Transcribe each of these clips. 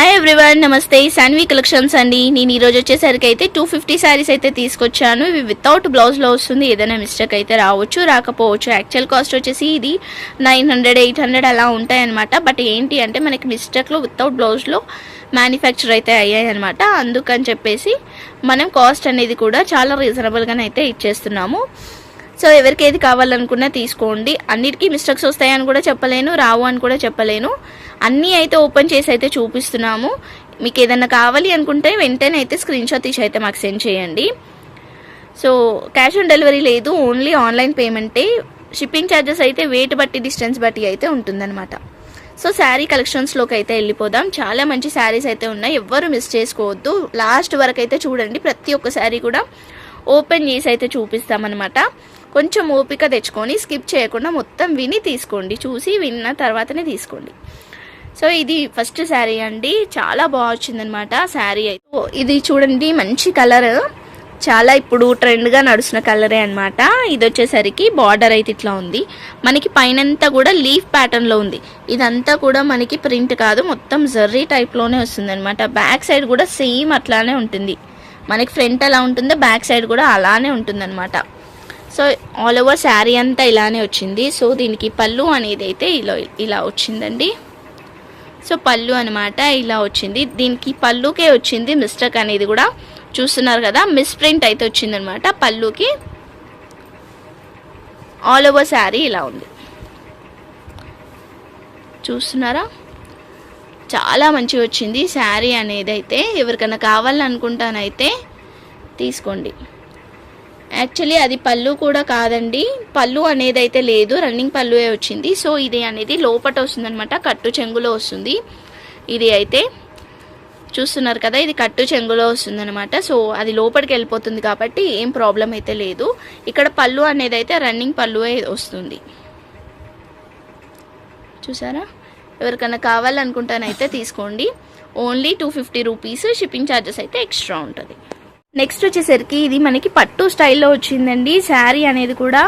Hi everyone నమస్తే. Saanvi collections అండి. నేను ఈరోజు వచ్చేసరికి అయితే టూ ఫిఫ్టీ శారీస్ అయితే తీసుకొచ్చాను. ఇవి వితౌట్ బ్లౌజ్లో వస్తుంది. ఏదైనా మిస్టేక్ అయితే రావచ్చు రాకపోవచ్చు. యాక్చువల్ కాస్ట్ వచ్చేసి ఇది నైన్ హండ్రెడ్ ఎయిట్ హండ్రెడ్ అలా ఉంటాయన్నమాట. బట్ ఏంటి అంటే మనకి మిస్టేక్లో వితౌట్ బ్లౌజ్లో మ్యానుఫ్యాక్చర్ అయితే అయ్యాయి అనమాట అందుకని చెప్పేసి మనం కాస్ట్ అనేది కూడా చాలా రీజనబుల్గానే అయితే ఇచ్చేస్తున్నాము. సో ఎవరికి ఏది కావాలనుకున్నా తీసుకోండి. అన్నిటికీ మిస్టేక్స్ వస్తాయని కూడా చెప్పలేను రావు అని కూడా చెప్పలేను. అన్నీ అయితే ఓపెన్ చేసి అయితే చూపిస్తున్నాము. మీకు ఏదైనా కావాలి అనుకుంటే వెంటనే అయితే స్క్రీన్ షాట్ తీసి అయితే మాకు సెండ్ చేయండి. సో క్యాష్ ఆన్ డెలివరీ లేదు ఓన్లీ ఆన్లైన్ పేమెంటే షిప్పింగ్ ఛార్జెస్ అయితే వెయిట్ బట్టి డిస్టెన్స్ బట్టి అయితే ఉంటుందన్నమాట. సో శారీ కలెక్షన్స్లోకి అయితే వెళ్ళిపోదాం. చాలా మంచి శారీస్ అయితే ఉన్నాయి. ఎవ్వరు మిస్ చేసుకోవద్దు. లాస్ట్ వరకు అయితే చూడండి. ప్రతి ఒక్క శారీ కూడా ఓపెన్ చేసి అయితే చూపిస్తామన్నమాట. కొంచెం ఓపిక తెచ్చుకొని స్కిప్ చేయకుండా మొత్తం విని తీసుకోండి. చూసి విన్న తర్వాతనే తీసుకోండి. సో ఇది ఫస్ట్ శారీ అండి. చాలా బాగా వచ్చిందనమాట శారీ అయితే. ఇది చూడండి మంచి కలర్. చాలా ఇప్పుడు ట్రెండ్గా నడుస్తున్న కలరే అనమాట ఇది వచ్చేసరికి బార్డర్ అయితే ఇట్లా ఉంది. మనకి పైనంతా కూడా లీఫ్ ప్యాటర్న్లో ఉంది. ఇదంతా కూడా మనకి ప్రింట్ కాదు. మొత్తం జర్రీ టైప్లోనే వస్తుంది అనమాట బ్యాక్ సైడ్ కూడా సేమ్ అట్లానే ఉంటుంది. మనకి ఫ్రంట్ ఎలా ఉంటుందో బ్యాక్ సైడ్ కూడా అలానే ఉంటుంది సో ఆల్ ఓవర్ శారీ అంతా ఇలానే వచ్చింది. సో దీనికి పళ్ళు అనేది అయితే ఇలా ఇలా వచ్చిందండి. సో పళ్ళు అనమాట ఇలా వచ్చింది. దీనికి పళ్ళుకే వచ్చింది మిస్టేక్ అనేది కూడా చూస్తున్నారు కదా మిస్ ప్రింట్ అయితే వచ్చిందనమాట పళ్ళుకి. ఆల్ ఓవర్ శారీ ఇలా ఉంది. చూస్తున్నారా? చాలా మంచిగా వచ్చింది. శారీ అనేది అయితే ఎవరికైనా కావాలనుకుంటానైతే తీసుకోండి. యాక్చువల్లీ అది పళ్ళు కూడా కాదండి. పళ్ళు అనేది అయితే లేదు. రన్నింగ్ పళ్ళువే వచ్చింది. సో ఇది అనేది లోపట వస్తుందనమాట కట్టు చెంగులో వస్తుంది. ఇది అయితే చూస్తున్నారు కదా ఇది కట్టు చెంగులో వస్తుందనమాట సో అది లోపలికి వెళ్ళిపోతుంది కాబట్టి ఏం ప్రాబ్లం అయితే లేదు. ఇక్కడ పళ్ళు అనేది అయితే రన్నింగ్ పళ్ళువే వస్తుంది. చూసారా? ఎవరికైనా కావాలనుకుంటానైతే తీసుకోండి. Only two fifty rupees shipping charges అయితే ఎక్స్ట్రా ఉంటుంది. నెక్స్ట్ వచ్చేసరికి ఇది మనకి పట్టు స్టైల్లో వచ్చిందండి. శారీ అనేది కూడా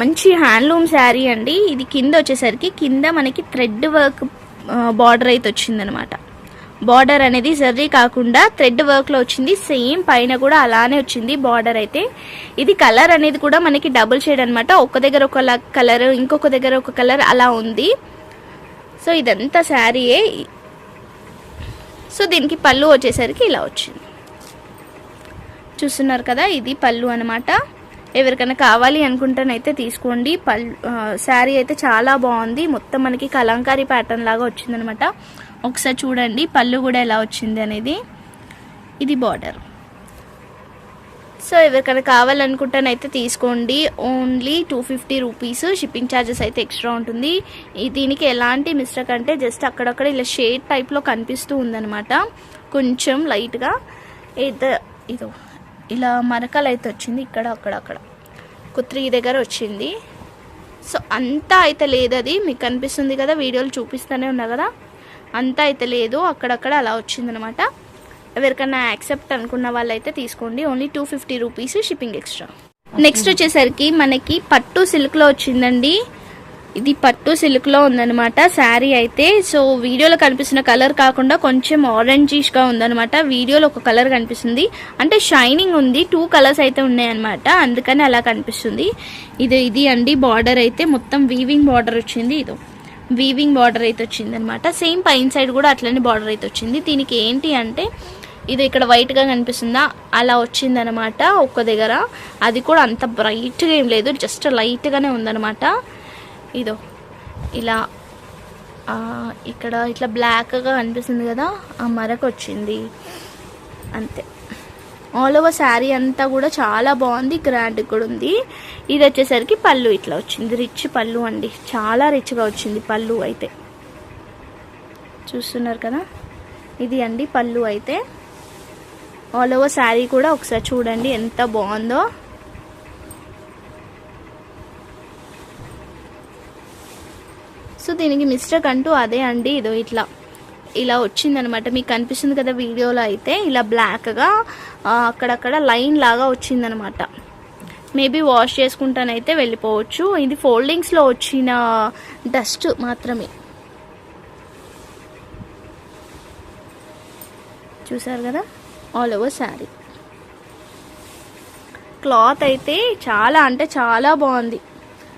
మంచి హ్యాండ్లూమ్ శారీ అండి. ఇది కింద వచ్చేసరికి కింద మనకి థ్రెడ్ వర్క్ బార్డర్ అయితే వచ్చిందనమాట. బార్డర్ అనేది జర్రీ కాకుండా థ్రెడ్ వర్క్లో వచ్చింది. సేమ్ పైన కూడా అలానే వచ్చింది బార్డర్ అయితే. ఇది కలర్ అనేది కూడా మనకి డబుల్ షేడ్ అనమాట. ఒక దగ్గర ఒక కలర్ ఇంకొక దగ్గర ఒక కలర్ అలా ఉంది. సో ఇదంతా శారీయే. సో దీనికి పళ్ళు వచ్చేసరికి ఇలా వచ్చింది. చూస్తున్నారు కదా ఇది పళ్ళు అనమాట ఎవరికైనా కావాలి అనుకుంటేనైతే తీసుకోండి. పళ్ళు శారీ అయితే చాలా బాగుంది. మొత్తం మనకి కలంకారీ ప్యాటర్న్ లాగా వచ్చిందనమాట ఒకసారి చూడండి పళ్ళు కూడా ఎలా వచ్చింది అనేది. ఇది బార్డర్ సో ఎవరికైనా కావాలనుకుంటానైతే తీసుకోండి. Only two fifty rupees shipping charges అయితే ఎక్స్ట్రా ఉంటుంది. దీనికి ఎలాంటి మిస్టేక్ అంటే జస్ట్ అక్కడక్కడ ఇలా షేడ్ టైప్లో కనిపిస్తూ ఉందనమాట కొంచెం లైట్గా ఏదో ఇదో. ఇలా మరకలు అయితే వచ్చింది ఇక్కడ అక్కడ అక్కడ. కుత్రి దగ్గర వచ్చింది. సో అంతా అయితే లేదు అది. మీకు కనిపిస్తుంది కదా వీడియోలు చూపిస్తూనే ఉన్నా కదా. అంతా అయితే లేదు అక్కడక్కడ అలా వచ్చిందనమాట. ఎవరికైనా యాక్సెప్ట్ అనుకున్న వాళ్ళైతే తీసుకోండి. Only two fifty rupees shipping extra. Next వచ్చేసరికి మనకి పట్టు సిల్క్లో వచ్చిందండి. ఇది పట్టు సిల్క్లో ఉందనమాట శారీ అయితే సో వీడియోలో కనిపిస్తున్న కలర్ కాకుండా కొంచెం ఆరెంజిష్గా ఉందన్నమాట. వీడియోలో ఒక కలర్ కనిపిస్తుంది. అంటే షైనింగ్ ఉంది టూ కలర్స్ అయితే ఉన్నాయన్నమాట. అందుకని అలా కనిపిస్తుంది. ఇది ఇది అండి బార్డర్ అయితే. మొత్తం వీవింగ్ బార్డర్ వచ్చింది. ఇదో వీవింగ్ బార్డర్ అయితే వచ్చింది అనమాట సేమ్ పైన సైడ్ కూడా అట్లనే బార్డర్ అయితే వచ్చింది. దీనికి ఏంటి అంటే ఇది ఇక్కడ వైట్గా కనిపిస్తుందా? అలా వచ్చిందనమాట ఒక్క దగ్గర. అది కూడా అంత బ్రైట్గా ఏం లేదు. జస్ట్ లైట్గానే ఉందనమాట ఇదో. ఇలా ఇక్కడ ఇట్లా బ్లాక్గా కనిపిస్తుంది కదా ఆ మరకు వచ్చింది అంతే. ఆల్ ఓవర్ శారీ అంతా కూడా చాలా బాగుంది గ్రాండ్ కూడా ఉంది. ఇది వచ్చేసరికి పళ్ళు ఇట్లా వచ్చింది. రిచ్ పళ్ళు అండి. చాలా రిచ్గా వచ్చింది పళ్ళు అయితే. చూస్తున్నారు కదా? ఇది అండి పళ్ళు అయితే. ఆల్ ఓవర్ శారీ కూడా ఒకసారి చూడండి ఎంత బాగుందో. సో దీనికి మిస్టేక్ అంటూ అదే అండి. ఇదో ఇట్లా ఇలా వచ్చిందనమాట. మీకు కనిపిస్తుంది కదా వీడియోలో అయితే ఇలా బ్లాక్గా అక్కడక్కడ లైన్ లాగా వచ్చిందనమాట. మేబీ వాష్ చేసుకుంటానైతే వెళ్ళిపోవచ్చు. ఇది ఫోల్డింగ్స్లో వచ్చిన డస్ట్ మాత్రమే. చూసారు కదా? ఆల్ ఓవర్ శారీ క్లాత్ అయితే చాలా అంటే చాలా బాగుంది.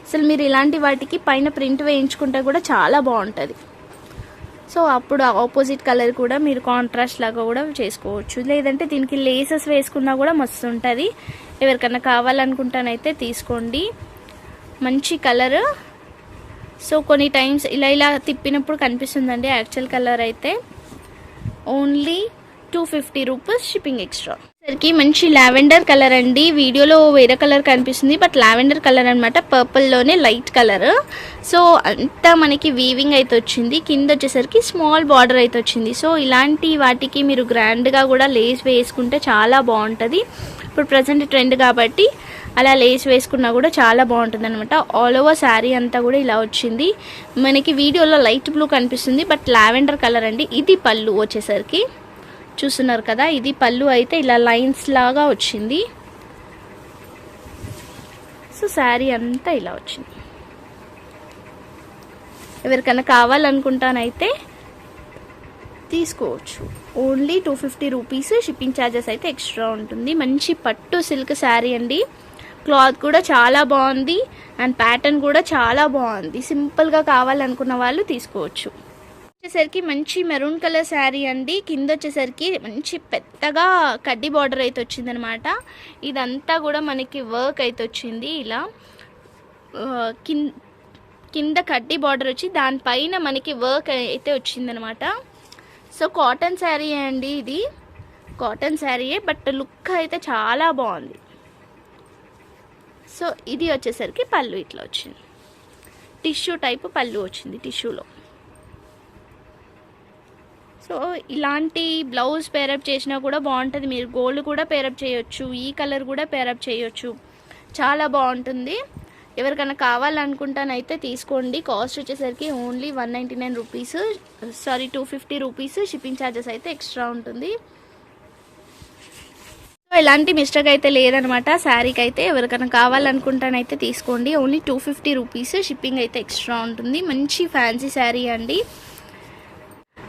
అసలు మీరు ఇలాంటి వాటికి పైన ప్రింట్ వేయించుకుంటే కూడా చాలా బాగుంటుంది. సో అప్పుడు ఆపోజిట్ కలర్ కూడా మీరు కాంట్రాస్ట్ లాగా కూడా చేసుకోవచ్చు. లేదంటే దీనికి లేసెస్ వేసుకున్నా కూడా మస్తు ఉంటుంది. ఎవరికైనా కావాలనుకుంటానైతే తీసుకోండి. మంచి కలర్ సో కొన్ని టైమ్స్ ఇలా ఇలా తిప్పినప్పుడు కనిపిస్తుందండి యాక్చువల్ కలర్ అయితే. Only two fifty rupees shipping extra సరికి మంచి లావెండర్ కలర్ అండి. వీడియోలో వేరే కలర్ కనిపిస్తుంది. బట్ లావెండర్ కలర్ అనమాట పర్పుల్లోనే లైట్ కలర్ సో అంతా మనకి వీవింగ్ అయితే వచ్చింది. కింద వచ్చేసరికి స్మాల్ బార్డర్ అయితే వచ్చింది. సో ఇలాంటి వాటికి మీరు గ్రాండ్గా కూడా లేస్ వేసుకుంటే చాలా బాగుంటుంది. ఇప్పుడు ప్రజెంట్ ట్రెండ్ కాబట్టి అలా లేస్ వేసుకున్నా కూడా చాలా బాగుంటుంది అనమాట ఆల్ ఓవర్ శారీ అంతా కూడా ఇలా వచ్చింది. మనకి వీడియోలో లైట్ బ్లూ కనిపిస్తుంది. బట్ లావెండర్ కలర్ అండి. ఇది పళ్ళు వచ్చేసరికి. చూస్తున్నారు కదా ఇది పళ్ళు అయితే ఇలా లైన్స్ లాగా వచ్చింది. సో శారీ అంతా ఇలా వచ్చింది. ఎవరికైనా కావాలనుకుంటానైతే తీసుకోవచ్చు. Only two fifty rupees shipping charges అయితే ఎక్స్ట్రా ఉంటుంది. మంచి పట్టు సిల్క్ శారీ అండి. క్లాత్ కూడా చాలా బాగుంది. అండ్ ప్యాటర్న్ కూడా చాలా బాగుంది. సింపుల్గా కావాలనుకున్న వాళ్ళు తీసుకోవచ్చు. వచ్చేసరికి మంచి మెరూన్ కలర్ శారీ అండి. కింద వచ్చేసరికి మంచి పెద్దగా కడ్డీ బార్డర్ అయితే వచ్చిందనమాట. ఇదంతా కూడా మనకి వర్క్ అయితే వచ్చింది ఇలా. కింద కింద కడ్డీ బార్డర్ వచ్చి దానిపైన మనకి వర్క్ అయితే వచ్చిందనమాట. సో కాటన్ శారీ అండి ఇది? కాటన్ శారీయే బట్ లుక్ అయితే చాలా బాగుంది. సో ఇది వచ్చేసరికి పళ్ళు ఇట్లా వచ్చింది. టిష్యూ టైప్ పళ్ళు వచ్చింది టిష్యూలో. సో ఇలాంటి బ్లౌజ్ పేరప్ చేసినా కూడా బాగుంటుంది. మీరు గోల్డ్ కూడా పేరప్ చేయొచ్చు ఈ కలర్ కూడా పేరప్ చేయొచ్చు. చాలా బాగుంటుంది. ఎవరికైనా కావాలనుకుంటానైతే తీసుకోండి. కాస్ట్ వచ్చేసరికి only one ninety nine rupees sorry two fifty rupees shipping charges అయితే ఎక్స్ట్రా ఉంటుంది. సో ఎలాంటి మిస్టేక్ అయితే లేదనమాట. శారీకి అయితే ఎవరికైనా కావాలనుకుంటానైతే తీసుకోండి. Only two fifty rupees shipping అయితే ఎక్స్ట్రా ఉంటుంది. మంచి ఫ్యాన్సీ శారీ అండి.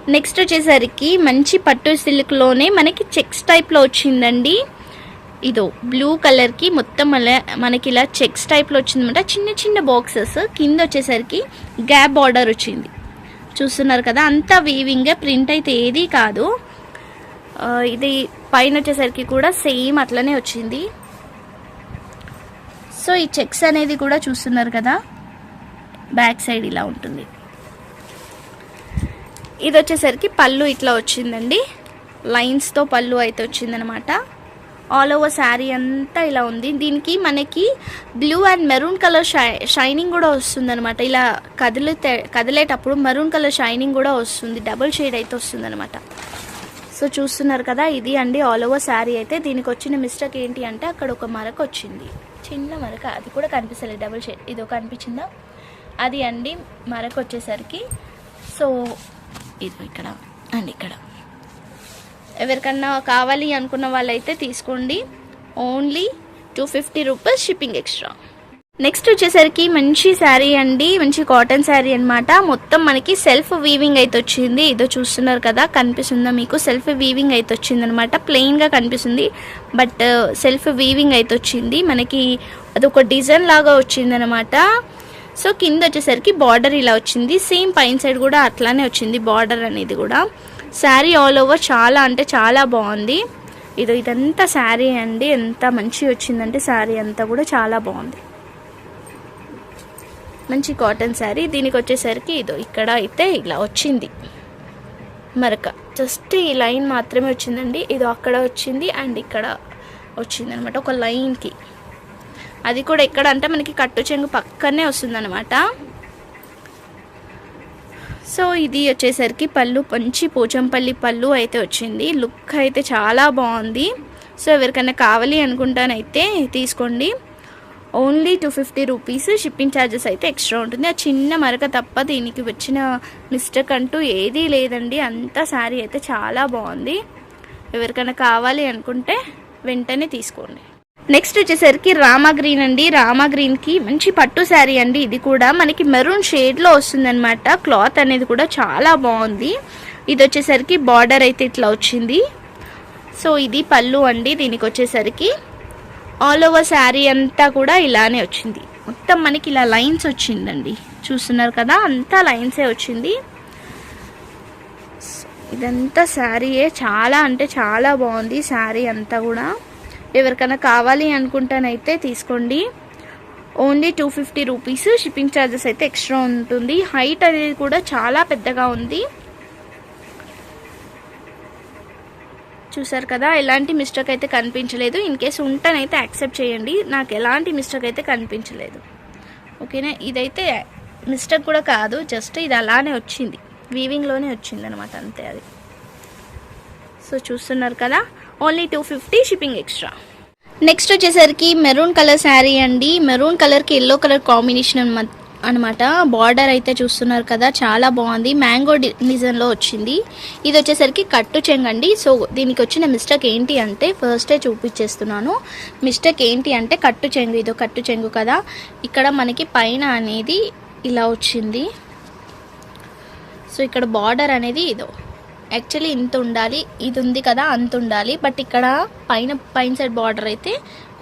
నెక్స్ట్ వచ్చేసరికి మంచి పట్టు సిల్క్లోనే మనకి చెక్స్ టైప్లో వచ్చిందండి. ఇదో బ్లూ కలర్కి మొత్తం అలా- మనకి ఇలా చెక్స్ టైప్లో వచ్చిందన్నమాట. చిన్న చిన్న బాక్సెస్ కింద వచ్చేసరికి గ్యాప్ బార్డర్ వచ్చింది. చూస్తున్నారు కదా అంతా వీవింగ్గా ప్రింట్ అయితే ఏది కాదు. ఇది పైన వచ్చేసరికి కూడా సేమ్ అట్లనే వచ్చింది. సో ఈ చెక్స్ అనేది కూడా చూస్తున్నారు కదా బ్యాక్ సైడ్ ఇలా ఉంటుంది. ఇది వచ్చేసరికి పళ్ళు ఇట్లా వచ్చిందండి. లైన్స్తో పళ్ళు అయితే వచ్చిందనమాట. ఆల్ ఓవర్ శారీ అంతా ఇలా ఉంది. దీనికి మనకి బ్లూ అండ్ మెరూన్ కలర్ షై షైనింగ్ కూడా వస్తుందనమాట. ఇలా కదిలితే కదిలేటప్పుడు మెరూన్ కలర్ షైనింగ్ కూడా వస్తుంది. డబుల్ షేడ్ అయితే వస్తుందనమాట. సో చూస్తున్నారు కదా ఇది అండి ఆల్ ఓవర్ శారీ అయితే. దీనికి వచ్చిన మిస్టేక్ ఏంటి అంటే అక్కడ ఒక మరక వచ్చింది. చిన్న మరక. అది కూడా కనిపిస్తలేదు. డబుల్ షేడ్ ఇది ఒక కనిపించిందా? అది అండి మరక వచ్చేసరికి. సో ఇది ఇక్కడ. అండ్ ఇక్కడ. ఎవరికన్నా కావాలి అనుకున్న వాళ్ళైతే తీసుకోండి. Only two fifty rupees shipping extra next వచ్చేసరికి మంచి శారీ అండి. మంచి కాటన్ శారీ అనమాట మొత్తం మనకి సెల్ఫ్ వీవింగ్ అయితే వచ్చింది. ఇదో చూస్తున్నారు కదా కనిపిస్తుందా మీకు? సెల్ఫ్ వీవింగ్ అయితే వచ్చింది అనమాట ప్లెయిన్గా కనిపిస్తుంది. బట్ సెల్ఫ్ వీవింగ్ అయితే వచ్చింది. మనకి అదొక డిజైన్ లాగా వచ్చింది అనమాట సో కింద వచ్చేసరికి బార్డర్ ఇలా వచ్చింది. సేమ్ పైన సైడ్ కూడా అట్లానే వచ్చింది బార్డర్ అనేది కూడా. శారీ ఆల్ ఓవర్ చాలా అంటే చాలా బాగుంది. ఇది ఇదంతా శారీ అండి. ఎంత మంచి వచ్చిందంటే శారీ అంతా కూడా చాలా బాగుంది. మంచి కాటన్ శారీ. దీనికి వచ్చేసరికి ఇదో ఇక్కడ అయితే ఇలా వచ్చింది. మరక. జస్ట్ ఈ లైన్ మాత్రమే వచ్చిందండి. ఇది అక్కడ వచ్చింది అండ్ ఇక్కడ వచ్చింది అనమాట ఒక లైన్కి. అది కూడా ఎక్కడ అంటే మనకి కట్టు చెంగు పక్కనే వస్తుందన్నమాట. సో ఇది వచ్చేసరికి పళ్ళు మంచి పోచంపల్లి పళ్ళు అయితే వచ్చింది. లుక్ అయితే చాలా బాగుంది. సో ఎవరికైనా కావాలి అనుకుంటానైతే తీసుకోండి. Only two fifty rupees shipping charges అయితే ఎక్స్ట్రా ఉంటుంది. ఆ చిన్న మరక తప్ప దీనికి వచ్చిన మిస్టేక్ అంటూ ఏదీ లేదండి. అంతా శారీ అయితే చాలా బాగుంది. ఎవరికైనా కావాలి అనుకుంటే వెంటనే తీసుకోండి. నెక్స్ట్ వచ్చేసరికి రామా గ్రీన్ అండి. రామా గ్రీన్కి మంచి పట్టు శారీ అండి. ఇది కూడా మనకి మెరూన్ షేడ్లో వస్తుందన్నమాట. క్లాత్ అనేది కూడా చాలా బాగుంది. ఇది వచ్చేసరికి బార్డర్ అయితే ఇట్లా వచ్చింది. సో ఇది పళ్ళు అండి. దీనికి వచ్చేసరికి ఆల్ ఓవర్ శారీ అంతా కూడా ఇలానే వచ్చింది. మొత్తం మనకి ఇలా లైన్స్ వచ్చిందండి. చూస్తున్నారు కదా? అంతా లైన్సే వచ్చింది. ఇదంతా శారీయే. చాలా అంటే చాలా బాగుంది శారీ అంతా కూడా. ఎవరికైనా కావాలి అనుకుంటానైతే తీసుకోండి. Only two fifty rupees shipping charges అయితే ఎక్స్ట్రా ఉంటుంది. హైట్ అనేది కూడా చాలా పెద్దగా ఉంది. చూసారు కదా ఎలాంటి మిస్టేక్ అయితే కనిపించలేదు. ఇన్ కేస్ ఉంటానైతే యాక్సెప్ట్ చేయండి. నాకు ఎలాంటి మిస్టేక్ అయితే కనిపించలేదు. ఓకేనా? ఇదైతే మిస్టేక్ కూడా కాదు. జస్ట్ ఇది అలానే వచ్చింది. వీవింగ్లోనే వచ్చింది అనమాట అంతే అది. సో చూస్తున్నారు కదా only two fifty shipping extra. Next వచ్చేసరికి మెరూన్ కలర్ శారీ అండి. మెరూన్ కలర్కి ఎల్లో కలర్ కాంబినేషన్ అనమాట అనమాట బార్డర్ అయితే చూస్తున్నారు కదా చాలా బాగుంది. మ్యాంగో డిజైన్లో వచ్చింది. ఇది వచ్చేసరికి కట్టు చెంగండి సో దీనికి వచ్చిన మిస్టేక్ ఏంటి అంటే ఫస్టే చూపించేస్తున్నాను మిస్టేక్ ఏంటి అంటే కట్టు చెంగు ఇదో కట్టు చెంగు కదా. ఇక్కడ మనకి పైన అనేది ఇలా వచ్చింది. సో ఇక్కడ బార్డర్ అనేది ఇదో. యాక్చువల్లీ ఇంత ఉండాలి ఇది ఉంది కదా అంత ఉండాలి. బట్ ఇక్కడ పైన పైన సైడ్ బార్డర్ అయితే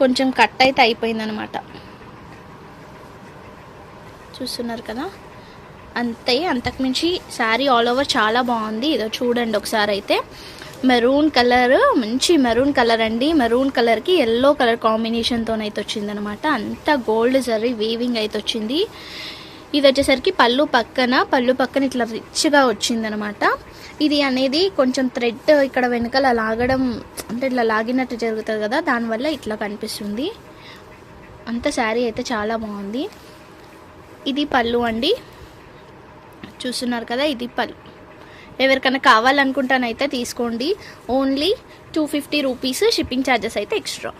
కొంచెం కట్ అయితే అయిపోయిందనమాట చూస్తున్నారు కదా? అంతే అంతకుమించి శారీ ఆల్ ఓవర్ చాలా బాగుంది. ఇదో చూడండి ఒకసారి అయితే. మెరూన్ కలర్ మంచి మెరూన్ కలర్ అండి. మెరూన్ కలర్కి ఎల్లో కలర్ కాంబినేషన్తో అయితే వచ్చిందనమాట అంతా గోల్డ్ జరీ వీవింగ్ అయితే వచ్చింది. ఇది వచ్చేసరికి పళ్ళు పక్కన పళ్ళు పక్కన ఇట్లా రిచ్గా వచ్చిందనమాట ఇది అనేది కొంచెం థ్రెడ్ ఇక్కడ వెనకాల లాగడం అంటే ఇట్లా లాగినట్టు జరుగుతుంది కదా దానివల్ల ఇట్లా కనిపిస్తుంది. అంత శారీ అయితే చాలా బాగుంది. ఇది పళ్ళు అండి. చూస్తున్నారు కదా ఇది పళ్ళు. ఎవరికైనా కావాలనుకుంటానైతే తీసుకోండి. Only two fifty rupees shipping charges అయితే ఎక్స్ట్రా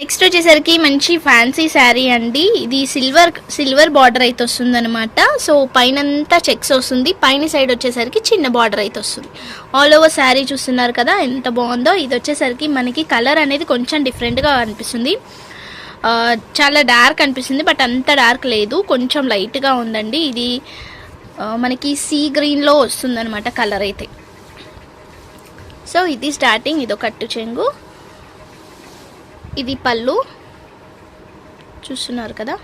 నెక్స్ట్ వచ్చేసరికి మంచి ఫ్యాన్సీ శారీ అండి. ఇది సిల్వర్ సిల్వర్ బార్డర్ అయితే వస్తుంది అనమాట సో పైనంతా చెక్స్ వస్తుంది. పైన సైడ్ వచ్చేసరికి చిన్న బార్డర్ అయితే వస్తుంది. ఆల్ ఓవర్ శారీ చూస్తున్నారు కదా ఎంత బాగుందో. ఇది వచ్చేసరికి మనకి కలర్ అనేది కొంచెం డిఫరెంట్గా అనిపిస్తుంది. చాలా డార్క్ అనిపిస్తుంది బట్ అంత డార్క్ లేదు. కొంచెం లైట్గా ఉందండి. ఇది మనకి సీ గ్రీన్లో వస్తుందన్నమాట కలర్ అయితే. సో ఇది స్టార్టింగ్ ఇదో కట్టు చెంగు. ఇది పళ్ళు. చూస్తున్నారు కదా?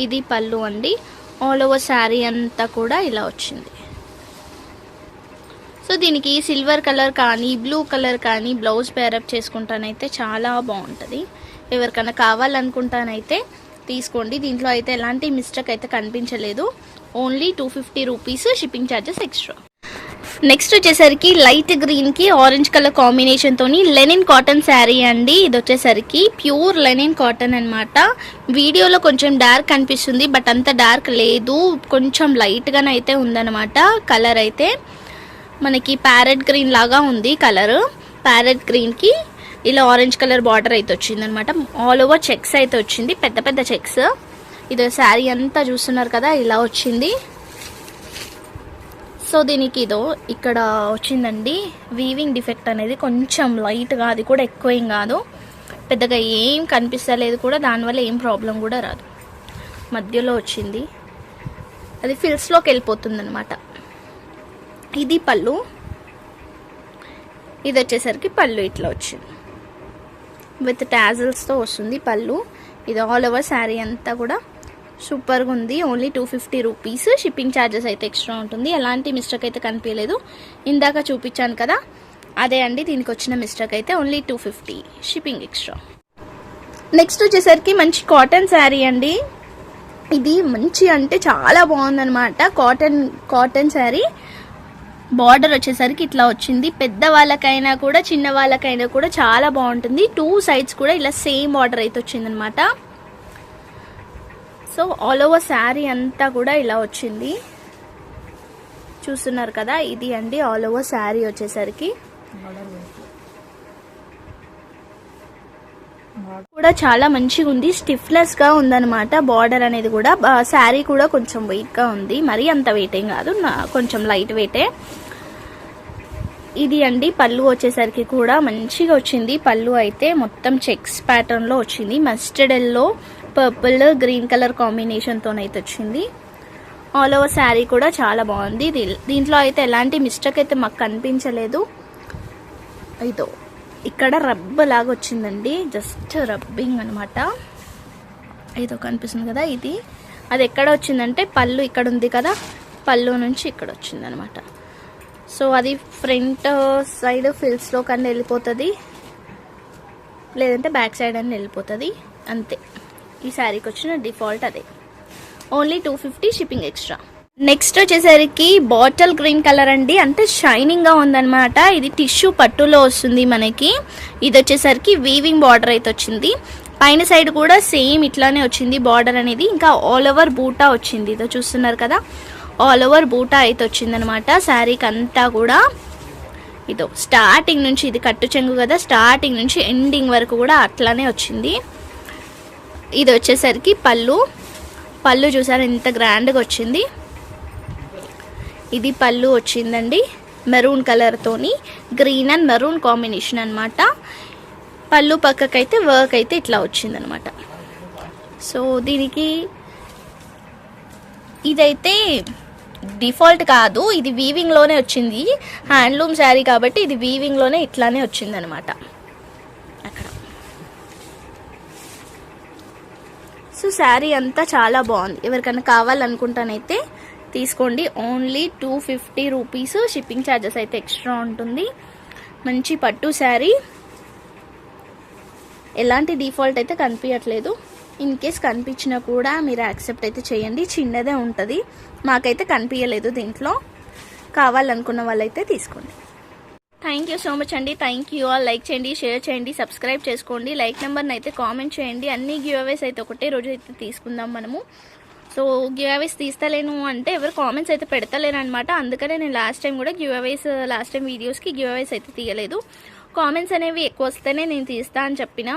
ఇది పళ్ళు అండి. ఆల్ ఓవర్ శారీ అంతా కూడా ఇలా వచ్చింది. సో దీనికి సిల్వర్ కలర్ కానీ బ్లూ కలర్ కానీ బ్లౌజ్ పేరప్ చేసుకుంటానైతే చాలా బాగుంటుంది. ఎవరికైనా కావాలనుకుంటానైతే తీసుకోండి. దీంట్లో అయితే ఎలాంటి మిస్టేక్ అయితే కనిపించలేదు. Only two fifty rupees shipping charges extra next వచ్చేసరికి లైట్ గ్రీన్కి ఆరెంజ్ కలర్ కాంబినేషన్ తోని లెనిన్ కాటన్ శారీ అండి. ఇది వచ్చేసరికి ప్యూర్ లెనిన్ కాటన్ అనమాట వీడియోలో కొంచెం డార్క్ అనిపిస్తుంది బట్ అంత డార్క్ లేదు. కొంచెం లైట్ అయితే ఉందన్నమాట. కలర్ అయితే మనకి ప్యారెట్ గ్రీన్ లాగా ఉంది కలర్ ప్యారెట్ గ్రీన్కి ఇలా ఆరెంజ్ కలర్ బార్డర్ అయితే వచ్చింది అనమాట ఆల్ ఓవర్ చెక్స్ అయితే వచ్చింది పెద్ద పెద్ద చెక్స్ ఇది శారీ అంతా చూస్తున్నారు కదా ఇలా వచ్చింది. సో దీనికి ఇదో ఇక్కడ వచ్చిందండి వీవింగ్ డిఫెక్ట్ అనేది కొంచెం లైట్గా అది కూడా ఎక్కువ ఏం కాదు. పెద్దగా ఏం కనిపిస్తలేదు కూడా దానివల్ల ఏం ప్రాబ్లం కూడా రాదు. మధ్యలో వచ్చింది. అది ఫిల్స్లోకి వెళ్ళిపోతుంది అనమాట ఇది పళ్ళు. ఇది వచ్చేసరికి పళ్ళు ఇట్లా వచ్చింది. విత్ ట్యాజల్స్తో వస్తుంది పళ్ళు. ఇది ఆల్ ఓవర్ శారీ అంతా కూడా. సూపర్గా ఉంది only two fifty rupees shipping charges అయితే ఎక్స్ట్రా ఉంటుంది. ఎలాంటి మిస్టేక్ అయితే కనిపించలేదు. ఇందాక చూపించాను కదా. అదే అండి దీనికి వచ్చిన మిస్టేక్ అయితే only two fifty shipping extra next వచ్చేసరికి మంచి కాటన్ శారీ అండి. ఇది మంచి అంటే చాలా బాగుందనమాట కాటన్ కాటన్ శారీ బార్డర్ వచ్చేసరికి ఇట్లా వచ్చింది. పెద్ద వాళ్ళకైనా కూడా చిన్న వాళ్ళకైనా కూడా చాలా బాగుంటుంది. టూ సైడ్స్ కూడా ఇలా సేమ్ బార్డర్ అయితే వచ్చిందనమాట సో ఆల్ ఓవర్ శారీ అంతా కూడా ఇలా వచ్చింది. చూస్తున్నారు కదా ఇది అండి ఆల్ ఓవర్ శారీ వచ్చేసరికి. కూడా చాలా మంచిగా ఉంది స్టిఫ్లెస్గా ఉందన్నమాట బార్డర్ అనేది కూడా. శారీ కూడా కొంచెం వెయిట్గా ఉంది మరీ అంత వెయిట్ ఏం కాదు నా- కొంచెం లైట్ వెయిటే ఇది అండి పళ్ళు వచ్చేసరికి కూడా మంచిగా వచ్చింది పళ్ళు అయితే మొత్తం చెక్స్ ప్యాటర్న్లో వచ్చింది mustard yellow purple green colour కాంబినేషన్తోనైతే వచ్చింది. ఆల్ ఓవర్ శారీ కూడా చాలా బాగుంది. దీంట్లో అయితే ఎలాంటి మిస్టేక్ అయితే మాకు కనిపించలేదు. ఇదో ఇక్కడ రబ్బ లాగా వచ్చిందండి. జస్ట్ రబ్బింగ్ అనమాట ఇదో కనిపిస్తుంది కదా ఇది. అది ఎక్కడ వచ్చిందంటే పళ్ళు ఇక్కడ ఉంది కదా. పళ్ళు నుంచి ఇక్కడ వచ్చింది అనమాట సో అది ఫ్రంట్ సైడ్ ఫిల్స్లో కన్నా వెళ్ళిపోతుంది. లేదంటే బ్యాక్ సైడ్ అని వెళ్ళిపోతుంది. అంతే. ఈ శారీకి వచ్చిన డిఫాల్ట్ అదే. Only two fifty shipping extra next వచ్చేసరికి బాటిల్ గ్రీన్ కలర్ అండి. అంటే షైనింగ్గా ఉందనమాట ఉందన్నమాట. ఇది టిష్యూ పట్టులో వస్తుంది మనకి. ఇది వచ్చేసరికి వీవింగ్ బార్డర్ అయితే వచ్చింది. పైన సైడ్ కూడా సేమ్ ఇట్లానే వచ్చింది బార్డర్ అనేది. ఇంకా ఆల్ ఓవర్ బూటా వచ్చింది. ఇదో చూస్తున్నారు కదా? ఆల్ ఓవర్ బూటా అయితే వచ్చింది అనమాట శారీకి అంతా కూడా ఇదో స్టార్టింగ్ నుంచి ఇది కట్టు చెంగు కదా? స్టార్టింగ్ నుంచి ఎండింగ్ వరకు కూడా అట్లానే వచ్చింది. ఇది వచ్చేసరికి పళ్ళు. పళ్ళు చూసారు ఎంత గ్రాండ్గా వచ్చింది. ఇది పళ్ళు వచ్చిందండి మెరూన్ కలర్తోని గ్రీన్ అండ్ మెరూన్ కాంబినేషన్ అనమాట పళ్ళు పక్కకైతే వర్క్ అయితే ఇట్లా వచ్చిందనమాట సో దీనికి ఇదైతే డిఫాల్ట్ కాదు ఇది వీవింగ్లోనే వచ్చింది. హ్యాండ్లూమ్ శారీ కాబట్టి ఇది వీవింగ్లోనే ఇట్లానే వచ్చిందనమాట సో శారీ అంతా చాలా బాగుంది. ఎవరికైనా కావాలనుకుంటానైతే తీసుకోండి. Only two fifty rupees shipping charges అయితే ఎక్స్ట్రా ఉంటుంది. మంచి పట్టు శారీ. ఎలాంటి డిఫాల్ట్ అయితే కనిపించట్లేదు. ఇన్ కేస్ కనిపించినా కూడా మీరు యాక్సెప్ట్ అయితే చేయండి. చిన్నదే ఉంటుంది. మాకైతే కనిపించలేదు దీంట్లో. కావాలనుకున్న వాళ్ళైతే తీసుకోండి. థ్యాంక్ యూ సో మచ్ అండి. థ్యాంక్ యూ ఆల్ లైక్ చేయండి షేర్ చేయండి సబ్స్క్రైబ్ చేసుకోండి. లైక్ నెంబర్ని అయితే కామెంట్ చేయండి. అన్ని గివ్ అవేస్ అయితే ఒకటే రోజు అయితే తీసుకుందాం మనము. సో గివ్ అవేస్ తీస్తలేను అంటే ఎవరు కామెంట్స్ అయితే పెడతలేరు అనమాట అందుకనే నేను లాస్ట్ టైం కూడా గివ్ అవేస్ లాస్ట్ టైం వీడియోస్కి గివ్ అవేస్ అయితే తీయలేదు. కామెంట్స్ అనేవి ఎక్కువ వస్తేనే నేను తీస్తా అని చెప్పిన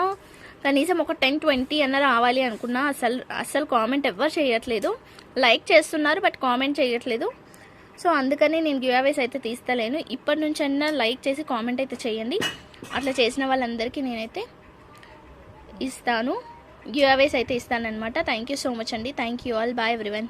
కనీసం ఒక టెన్ ట్వంటీ అన్న రావాలి అనుకున్నా అసలు అసలు కామెంట్ ఎవ్వరు చేయట్లేదు. లైక్ చేస్తున్నారు బట్ కామెంట్ చేయట్లేదు. సో అందుకని నేను గివ్అవేస్ అయితే తీస్తలేను. ఇప్పటి నుంచి అన్నా లైక్ చేసి కామెంట్ అయితే చేయండి. అట్లా చేసిన వాళ్ళందరికీ నేనైతే ఇస్తాను. గివ్అవేస్ అయితే ఇస్తానన్నమాట. థ్యాంక్ యూ సో మచ్ అండి. Thank you all bye everyone